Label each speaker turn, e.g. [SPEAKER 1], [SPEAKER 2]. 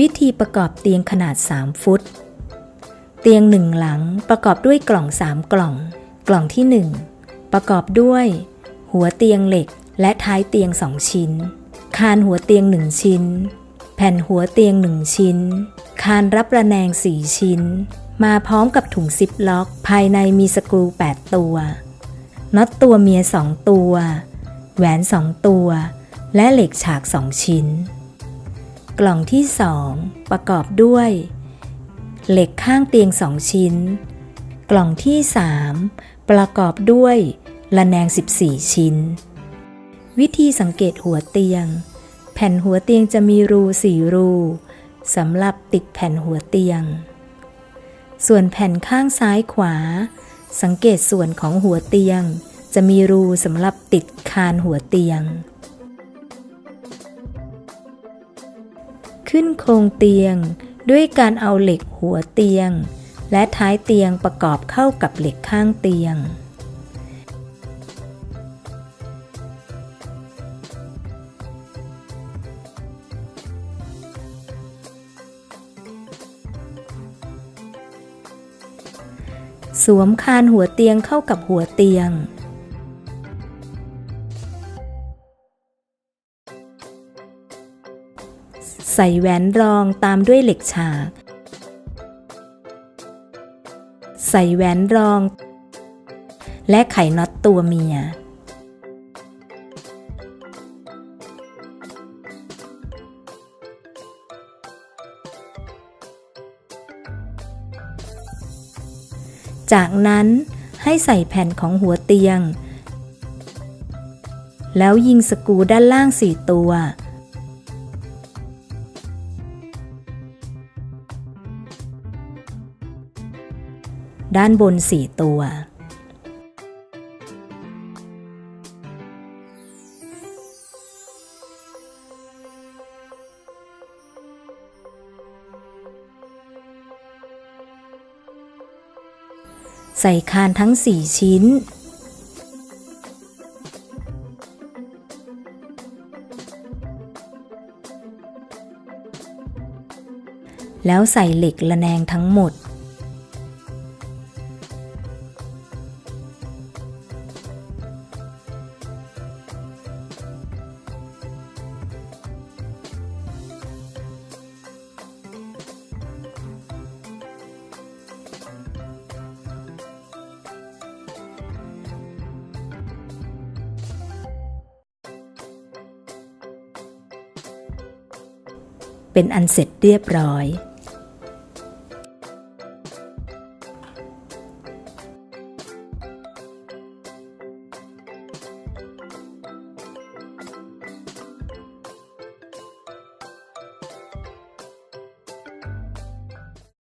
[SPEAKER 1] วิธีประกอบเตียงขนาด 3 ฟุต เตียงหนึ่งหลังประกอบด้วยกล่อง 3 กล่อง กล่องที่ 1 ประกอบด้วย หัวเตียงเหล็กและท้ายเตียง 2 ชิ้น คานหัวเตียง 1 ชิ้น แผ่นหัวเตียง 1 ชิ้น คานรับระแนง 4 ชิ้น มาพร้อมกับถุงซิปล็อก ภายในมีสกรู 8 ตัว น็อตตัวเมีย 2 ตัว แหวน 2 ตัว และเหล็กฉาก 2 ชิ้น กล่องที่2ประกอบด้วย เหล็กข้างเตียง2ชิ้น กล่องที่3ประกอบด้วยระแนง 14 ชิ้น วิธีสังเกตหัวเตียง แผ่นหัวเตียงจะมีรูสี่รูสำหรับติดแผ่นหัวเตียง ส่วนแผ่นข้างซ้ายขวา สังเกตส่วนของหัวเตียง จะมีรูสำหรับติดคานหัวเตียง ขึ้นโครงเตียง ด้วยการเอาเหล็กหัวเตียง และท้ายเตียงประกอบเข้ากับเหล็กข้างเตียง สวมคานหัวเตียงเข้ากับหัวเตียง ใส่แหวนรองตามด้วยเหล็กฉาก ใส่แหวนรอง และไขน็อตตัวเมีย จากนั้นให้ใส่แผ่นของหัวเตียง แล้วยิงสกูด้านล่าง4ตัว ด้านบน4ตัว ใส่คานทั้ง4ชิ้นแล้วใส่เหล็กระแนงทั้งหมด เป็นอันเสร็จเรียบร้อย